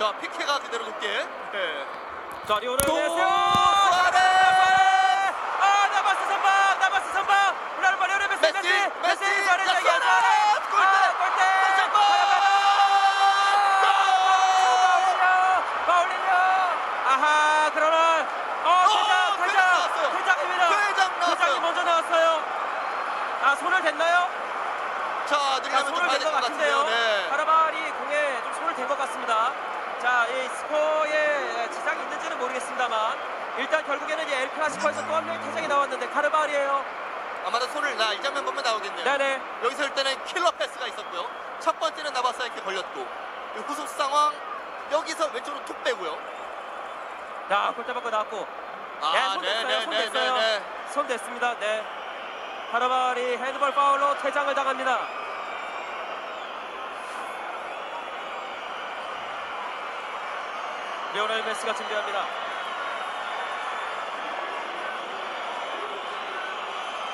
자 피케가 그대로 높게. 네. 자 메시. 수아레스! 아 나바스 선방 나바스 선방 리오넬 리오넬 메시 메시, 메시 메시, 메시 수아레스 자, 이야기 수아레스! 골대! 아, 골대 다시 한 번! 파울리뇨 파울리뇨 아하 그러나 어 어, 퇴장 퇴장 나왔어요. 퇴장 퇴장입니다 퇴장 나왔어요. 퇴장이 먼저 나왔어요 아 손을 댔나요? 자 자, 느리면 좀 손을 봐야 댄될것것 같은데요. 같은데요. 네. 카라발이 공에 좀 손을 댄 것 같습니다. 자, 이 스코어에 지장이 있는지는 모르겠습니다만 일단 결국에는 이제 엘 클라시코에서 또 한 명의 퇴장이 나왔는데 카르발이에요. 아마도 손을 나 이 장면 보면 나오겠네요. 네네. 여기서 일단은 킬러 패스가 있었고요. 첫 번째는 나바사에게 걸렸고 이 후속 상황 여기서 왼쪽으로 툭 빼고요. 자, 골대 받고 나왔고 아, 네, 손 됐어요. 손 됐어요. 손 됐습니다. 네. 카르발이 핸드볼 파울로 퇴장을 당합니다. 리오넬 메시가 준비합니다.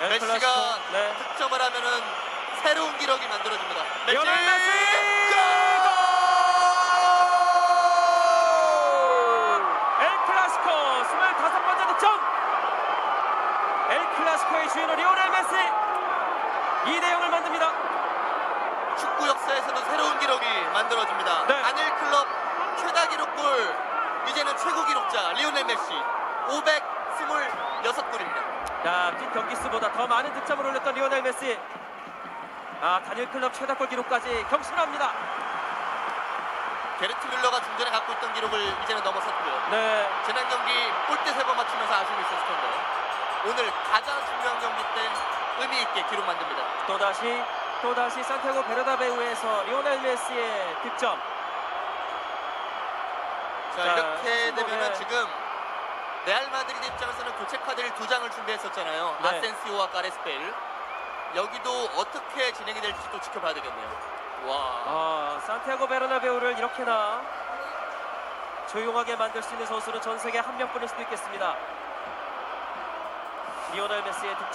엘 메시가 네. 득점을 하면은 새로운 기록이 만들어집니다. 리오넬 메시! 골! 엘 클라시코 25번째 득점 엘 클라시코의 주인은 리오넬 메시 2대 0을 만듭니다 축구 역사에서도 새로운 기록이 만들어집니다. 네. 단일 클럽 최다 기록골 이제는 최고 기록자 리오넬 메시 526골입니다. 자, 뛴 경기 수보다 더 많은 득점을 올렸던 리오넬 메시 아, 단일 클럽 최다골 기록까지 경신합니다 게르트 뮬러가 중전에 갖고 있던 기록을 이제는 넘어섰고요. 네, 지난 경기 골대 세 번 맞추면서 아쉬움이 있었을 텐데 오늘 가장 중요한 경기 때 의미 있게 기록 만듭니다. 또다시 또다시 산티아고 베르나베우에서 리오넬 메시의 득점 자, 자, 이렇게. 되면은 지금 레알 마드리드 입장에서는 교체 카드를 두 장을 준비했었잖아요. 네. 아센시오와 가레스페일. 여기도 어떻게 진행이 될지 또 지켜봐야 되겠네요. 와. 아, 산티아고 베르나베우를 이렇게나 조용하게 만들 수 있는 선수는 전 세계 한 명뿐일 수도 있겠습니다. 리오넬 메시의 득점